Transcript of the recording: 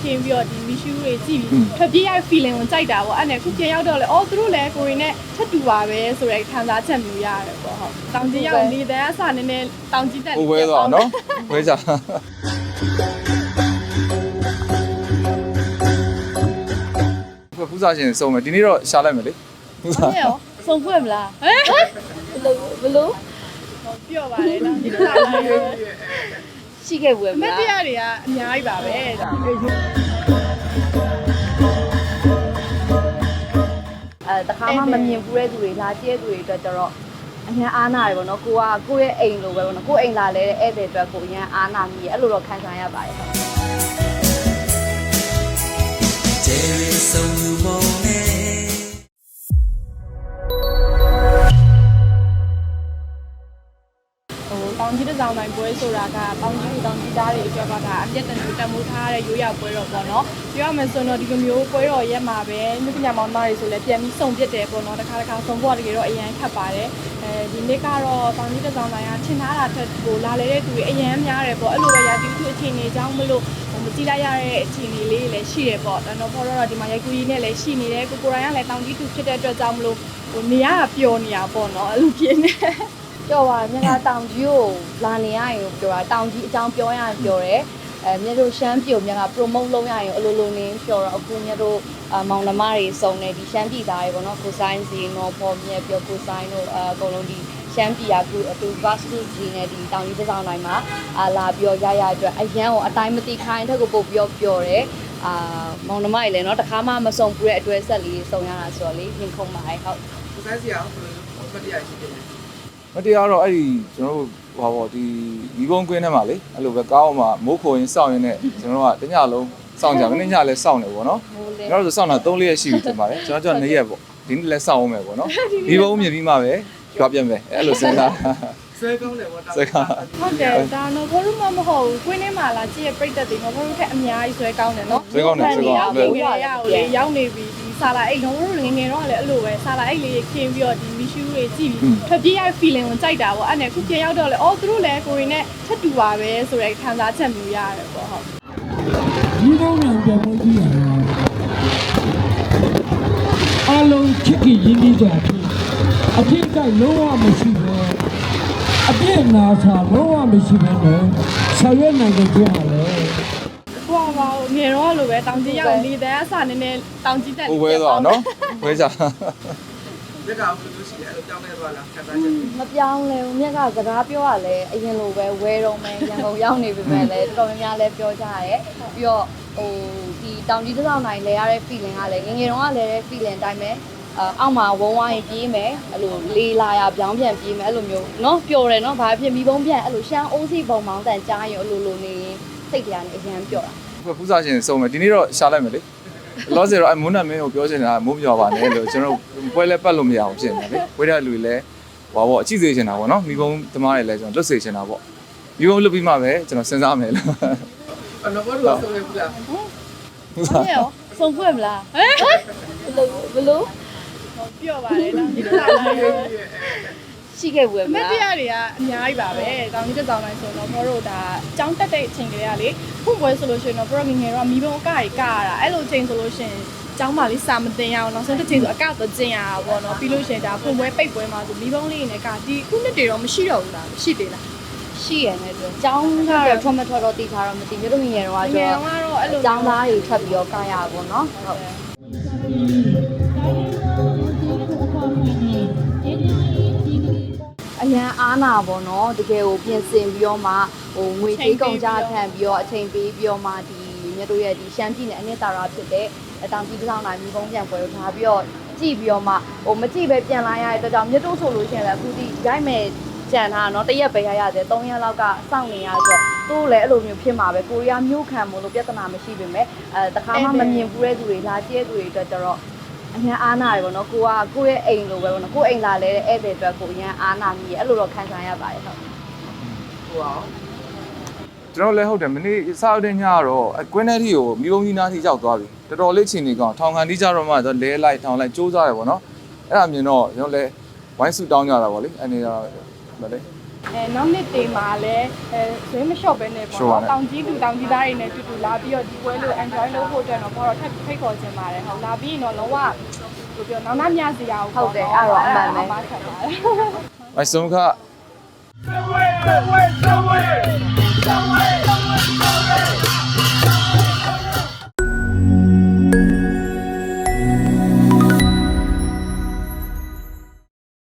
ခင်းပြီးတော့ဒီမီရှူးတွေကြည့်ပြီးထွက်ပြေးရတဲ့ feeling ကိုကြိုက်တာပေါ့အဲ့နဲ့ခုပြန်ရောက်တော့လေအော်သူတို့လည်းကိုရင်နဲ့ချက်တူပါပဲဆိုတဲ့ခံစားချက်မျိုးရတယ်ပေါ့ဟုတ်တောင်ကြီးရောက်နေတဲ့အစနည်းနည်းတောင်ကြီးတက်ဟိုဝဲသွားနော်ဝဲကြဖူးစားရှင်စုံမယ်ဒီနေ့တော့ရှာလိုက်မယ်လေဖူးစားဟုတ်ရောစုံဖွင့်မလားဟမ်ဘလို့ဘလို့ပြော့ပါလေတောင်ကြီးတက်လာတယ် ရှိခဲ့ဘူး အမ မ တ် လား တရားတွေကအများကြီးပါပဲဒါ အဲတခါမှမမြင်ဘူးတဲ့သူတွေလာကြည့်တဲ့သူတွေအတွက်ကျတော့အញ្ញအားနာတယ်ပေါ့နော်ကိုကကိုယ့်ရဲ့အိမ်လိုပဲပေါ့နော်ကိုယ့်အိမ်လာလဲတဲ့ဧည့်သည်အတွက်ကိုအញ្ញအားနာမိရဲ့အဲ့လိုတော့ခံစားရပါတယ်ဟုတ် Jerry Solomon င်ကြီးတစ်စောင်းတိုင်းပွဲဆိုတာကတောင်ကြီးလူတောင်ကြီးသားတွေအတွက်ကဒါအပြည့်တန်ကိုတမိုးထားတဲ့ရိုးရပွဲတော်ပေါ့နော်ပြောရမယ်ဆိုတော့ဒီလိုမျိုးပွဲတော်ရက်မှာပဲမြပညာမောင်နှမတွေဆိုလည်းပြန်ပြီးစုံပြစ်တယ်ပေါ့နော်တစ်ခါတစ်ခါစုံဖို့ကတကယ်တော့အရန်ခတ်ပါတယ်အဲဒီနေ့ကတော့တောင်ကြီးတစ်စောင်းတိုင်းကထင်ထားတာထက်ကိုလာလေတဲ့သူတွေအရန်များတယ်ပေါ့အဲ့လိုပဲရာသီဥတုအခြေအနေကြောင့်မလို့မကြည့်လိုက်ရတဲ့အခြေအနေလေးတွေလည်းရှိတယ်ပေါ့တော်တော်ဖော်တော့ဒီမှာရိုက်ကူးကြီးနဲ့လည်းရှိနေတယ်ကိုကိုရိုင်းကလည်းတောင်ကြီးသူဖြစ်တဲ့အတွက်ကြောင့်မလို့ဟိုနေရပျော်နေရပေါ့နော်အဲ့လိုဖြစ်နေ ကြော်ပါမြတ်ကတောင်ကြီးကိုလာနေရရင်ပြောတာတောင်ကြီးအကြောင်းပြောရရင်ပြောတယ်အဲမြတ်တို့ရှမ်းပြည်ကိုမြတ်က promote လုပ်ရရင်အလိုလိုနေပြောတော့အခုမြတ်တို့အမောင်နှမတွေစုံနေဒီရှမ်းပြည်သားတွေပေါ့နော်ကိုဆိုင်စီနော်ပေါ်မြတ်ပြောကိုဆိုင်တို့အအကုန်လုံးဒီရှမ်းပြည်ကအခုအတူ bus ကြီးနဲ့ဒီတောင်ကြီးတစ်စောင်းတိုင်းမှာအာလာပြောရရအတွက်အရန်ကိုအတိုင်းမတိခိုင်းထက်ကိုပို့ပြောပြောတယ်အာမောင်နှမတွေလည်းเนาะတခါမှမစုံဘူးတဲ့အတွက်ဆက်လေးစုံရတာဆိုတော့လေရင်ခုန်ပါတယ်ဟုတ် ကိုဆိုင်စီအောင်ဘယ်လိုမတရားရှိတယ်လဲ မတရားတော့အဲ့ဒီကျွန်တော်တို့ဟောပေါ့ဒီဒီကုန်းကွင်းထဲမှာလေအဲ့လိုပဲကားအောင်မှာမိုးခိုရင်စောင့်ရင်နဲ့ကျွန်တော်တို့ကတညလုံးစောင့်ကြမနေ့ညလည်းစောင့်နေပေါ့နော်မိုးလေးကျွန်တော်တို့စောင့်တာ3ရက်ရှိပြီတင်ပါတယ်ကျွန်တော်ကျွန်တော်2ရက်ပေါ့ဒီနေ့လည်းစောင့်အောင်မယ်ပေါ့နော်ဒီဘုံမြင်ပြီးမှပဲကြွားပြတ်မယ်အဲ့လိုစဉ်းစားတာဆွဲကောင်းတယ်ဗောဆွဲကောင်းဟုတ်တယ်ဒါတော့ဘလို့မမဟုတ်ဘူးကွင်းထဲမှာလာကြည့်ရပြိတ္တတွေနော်ဘလို့ထက်အများကြီးဆွဲကောင်းတယ်နော်ဆွဲကောင်းတယ်ဆွဲကောင်းတယ်ငယ်ရအောင်လေရောက်နေပြီဒီ ဆာလာအိတ်တော့တို့ငယ်ငယ်တော့လည်းအဲ့လိုပဲဆာလာအိတ်လေးခင်းပြီးတော့ဒီမီရှူးတွေကြည့်ပြီးထွက်ပြေးရတဲ့ feeling ကိုကြိုက်တာပေါ့အဲ့နဲ့ခုပြန်ရောက်တော့လေအော်သူတို့လည်းကိုရင်နဲ့ချက်တူပါပဲဆိုတဲ့ခံစားချက်မျိုးရတယ်ပေါ့ဟုတ်ဒီကောင်းမြန်ပြန်ဖို့ကြီးရတာအလုံးချစ်ကြည်ရင်းနှီးကြဖြစ်အဖြစ်ကလုံးဝမရှိပဲအပြည့်နာစာလုံးဝမရှိပဲနဲ့ဆောင်ရွက်နိုင်ကြရလေ ဟိုပါငယ်တော့လိုပဲတောင်ကြီးရောက်နေတဲ့အစနည်းနည်းတောင်ကြီးတက် ဟိုဝဲသွားနော်ဝဲကြ လက်ကဘယ်လိုရှိလဲအဲ့လိုကြောင်းနေသွားလားခက်သားချက် မပြောင်းလဲဘူးမြက်ကစကားပြောရလဲအရင်လိုပဲဝဲတော့မယ်ရန်ကုန်ရောက်နေပြီပဲလဲတော်တော်များများလဲပြောကြရဲပြီးတော့ဟိုဒီတောင်ကြီးတစ်စောင်းနိုင်လဲရတဲ့ feeling ကလည်းငယ်ငယ်တုန်းကလဲတဲ့ feeling အတိုင်းပဲအအောက်မှာဝုံဝိုင်းပြေးမယ်အဲ့လိုလေးလာရပြောင်းပြန်ပြေးမယ်အဲ့လိုမျိုးเนาะပျော်တယ်เนาะဘာဖြစ်မိဘုံပြန်အဲ့လိုရှမ်းအိုးစီပုံမောင်းတန်ကြားရင်အဲ့လိုလိုနေရင်စိတ်တရားနဲ့အရန်ပျော်တာ ဖူးစားရှင်စုံမယ်ဒီနေ့တော့ရှာလိုက်မယ်လေလောဆယ်တော့အမွန်းနာမင်းကိုပြောချင်တာမိုးပြောပါနဲ့လို့ကျွန်တော်ပွဲလဲပတ်လို့မရအောင်ဖြစ်နေတယ်လေဝဲတဲ့လူတွေလည်းဟောပေါ့အကြည့်စေချင်တာပေါ့နော်မိဘုံသမားတွေလည်းကျွန်တော်လွတ်စေချင်တာပေါ့မိဘုံလွတ်ပြီးမှပဲကျွန်တော်စဉ်းစားမယ်လို့အနော်ဘောတို့ဆုံးနေဘူးလားဖူးဟုတ်စားရဲ့စုံဖွင့်မလားဟမ်ဘလို့ဘလို့ပြော့ပါလေတောင်ကြီးတက်လာတယ် ရှိခဲ့ဘူးအမမတ်လားတရားတွေကအများကြီးပါပဲ။တောင်ကြီးတစ်တောင်တိုင်းဆိုတော့ဘောတို့ဒါကြောင်းတက်တဲ့အချိန်ကလေးကလေဖုန်ပွဲဆိုလို့ရှိရင်တော့ဘောတို့ငယ်ငယ်တော့မီးပုံအကကြီးကရတာအဲ့လိုချိန်ဆိုလို့ရှိရင်ကျောင်းမှာလေးစာမတင်ရအောင်နောက်ဆုံးတစ်ချိန်ဆိုအကတော့ကျင်ရတာပေါ့နော်ပြီးလို့ရှိရင်ဒါဖုန်ပွဲပိတ်ပွဲမှာဆိုမီးပုံလေးနဲ့ကဒီခုနှစ်တွေတော့မရှိတော့ဘူးလားရှိသေးလားရှိရနေတယ်။ကျောင်းကတော့ထွက်မထွက်တော့တိထားတော့မသိဘူး။တို့ငယ်တော့ငကယ်ကျောတော့ကတော့အဲ့လို ကျောင်းသားတွေထွက်ပြီးတော့ကာရပါဘောနော်။ဟုတ်အ ရန်အားနာပေါ့နော်တကယ်ကိုပြင်ဆင်ပြီးတော့မှဟိုငွေကြေးကုန်ကြခံပြီးတော့အချိန်ပေးပြီးတော့မှဒီမြတ်တို့ရဲ့ဒီရှမ်းပြည်နယ်အနှစ်သာရဖြစ်တဲ့အတောင်ကြီးတစ်ဆောင်တိုင်းမျိုးပုံပြန်ပွဲကိုထားပြီးတော့ကြည့်ပြီးတော့မှဟိုမကြည့်ပဲပြန်လာရတဲ့အတွက်ကြောင့်မြတ်တို့ဆိုလို့ရှိရင်လည်းအခုဒီရိုက်မဲ့ကြံထားတော့တရက်ပဲရရတယ်3ရက်လောက်ကစောင့်နေရဆိုတော့သူ့လည်းအဲ့လိုမျိုးဖြစ်မှာပဲကိုရီးယားမြို့ခံမို့လို့ပြဿနာမရှိပေမဲ့အဲတခါမှမမြင်ဘူးတဲ့သူတွေလာကြည့်တဲ့သူတွေအတွက်ကျတော့ အများအားနာတယ်ပေါ့နော်ကိုကကိုရဲ့အိမ်လိုပဲပေါ့နော်ကိုအိမ်လာလဲတဲ့ဧည့်သည်အတွက်ကိုအများအားနာမိရဲ့အဲ့လိုတော့ခံစားရပါတယ်ဟုတ်ကိုရောကျွန်တော်လည်းဟုတ်တယ်မနေ့စအုပ်တဲ့ညကတော့အကွင်းထဲထိကိုမိဘုံကြီးနားထိရောက်သွားပြီတော်တော်လေးချိန်နေကောင်ထောင်ခံတိကြတော့မှတော့လဲလိုက်ထောင်လိုက်စူးစမ်းရပေါ့နော်အဲ့ဒါမြင်တော့ကျွန်တော်လည်းဝိုင်းဆူတောင်းကြတာပေါ့လေအနေနဲ့တော့လေ အဲနောက်နှစ်တေးမှာလည်းအဲဇွေးမလျှော့ပဲနဲ့ပေါ့နော်တောင်ကြီးလူတောင်ကြီးသားတွေနဲ့တူတူလာပြီးတော့ဒီပွဲလို့ enjoy လုပ်ဖို့အတွက်တော့ဘောတော့ထပ်ဖိတ်ခေါ်ခြင်းပါတယ်ဟုတ်လာပြီးရင်တော့လုံးဝဘယ်လိုပြောနောက်နောက်မြစရာကိုဟုတ်တယ်အဲ့တော့အမှန်ပဲပါဆက်ပါတယ်မိုက်ဆုံးခ Subway, subway, subway.